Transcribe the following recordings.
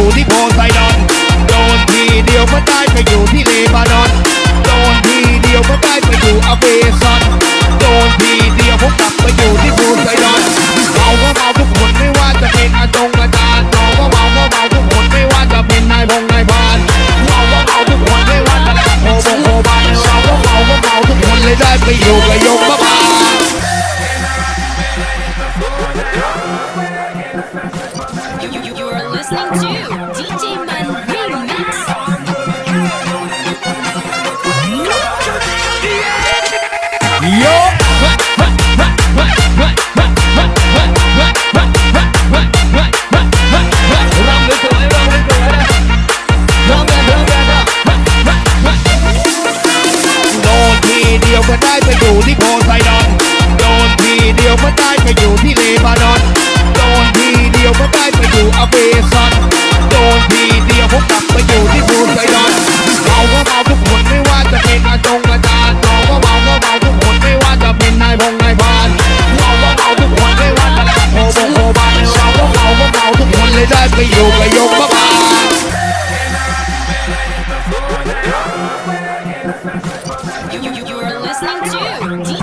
ไปอยู่ที่โพไซดอนโดนทีเดียวมันได้ไปอยู่ที่เลบานอนโดนทีเดียวมันได้ไปอยู่อเมซอนโดนทีเดียวผมกลับไปอยู่ที่โพไซดอนเมาก็เมาทุกคนไม่ว่าจะเป็นอาจงอาจารย์เมาก็เมาก็เมาทุกคนไม่ว่าจะเป็นนายพงนายพานเมาก็เมาทุกคนไม่ว่าจะเป็นโคบงโคบานเมาก็เมาก็เมาทุกคนเลยได้ไปอยู่กับยมบ้าบา You, you, you listening to DJ Man Remix. โยรำเลยสวยรำเลยสวยนะรำกันรำกันนะโดนทีเดียวมันได้ไปอยู่ที่โพไซดอนโดนทีเดียวมันได้ไปอยู่ที่ ซอนโดนทีเดียวผมกลับไปอยู่ที่โพไซดอนเมาก็เมาทุกคนไม่ว่าจะเป็นอาจงอาจารย์เมาก็เมาก็เมาทุกคนไม่ว่าจะเป็นนายพงนายพานเมาก็เมาทุกคนไม่ว่าจะเป็นโคบงโคบานเมาก็เมาก็เมาทุกคนเลยได้ไปอยู่กับยมบ้าบา You, you, you are listening to DJ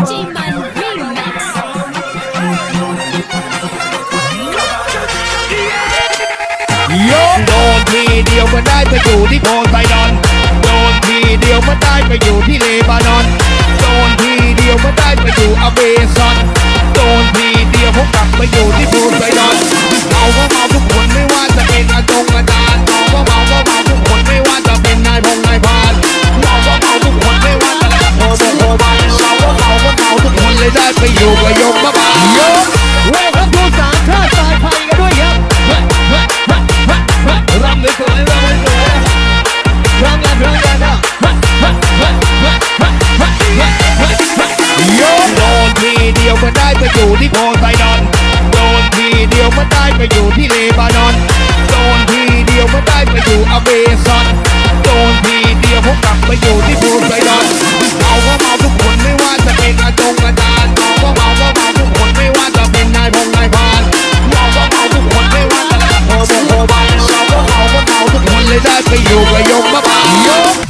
โดนทีเดียวมันได้ไปอยู่ที่โพไซดอน โดนทีเดียวมันได้ไปอยู่ที่เลบานอน โดนทีเดียวมันได้ไปอยู่อเมซอน โดนทีเดียวผมกลับไปอยู่ที่โพไซดอนเมาก็เมาทุกคนไม่ว่าจะเป็นอาจงอาจารย์เมาก็เมาก็เมาทุกคนไม่ว่าจะเป็นนายพงนายพานเมาก็เมาทุกคนไม่ว่าจะเป็นโคบงโคบานเมาก็เมาก็เมาทุกคนเลยได้ไปอยู่กับยมบ้า ไปอยู่ที่เลบานอน โดนทีเดียวมันได้ไปอยู่อเมซอน โดนทีเดียวผมกลับไปอยู่ที่โพไซดอนเมาก็เมาทุกคนไม่ว่าจะเป็นอาจงอาจารย์เมาก็เมาก็เมาทุกคนไม่ว่าจะเป็นนายพงนายพานเมาก็เมาทุกคนไม่ว่าจะเป็นโคบงโคบานเมาก็เมาก็เมาทุกคนเลยได้ไปอยู่กับยมาบ้า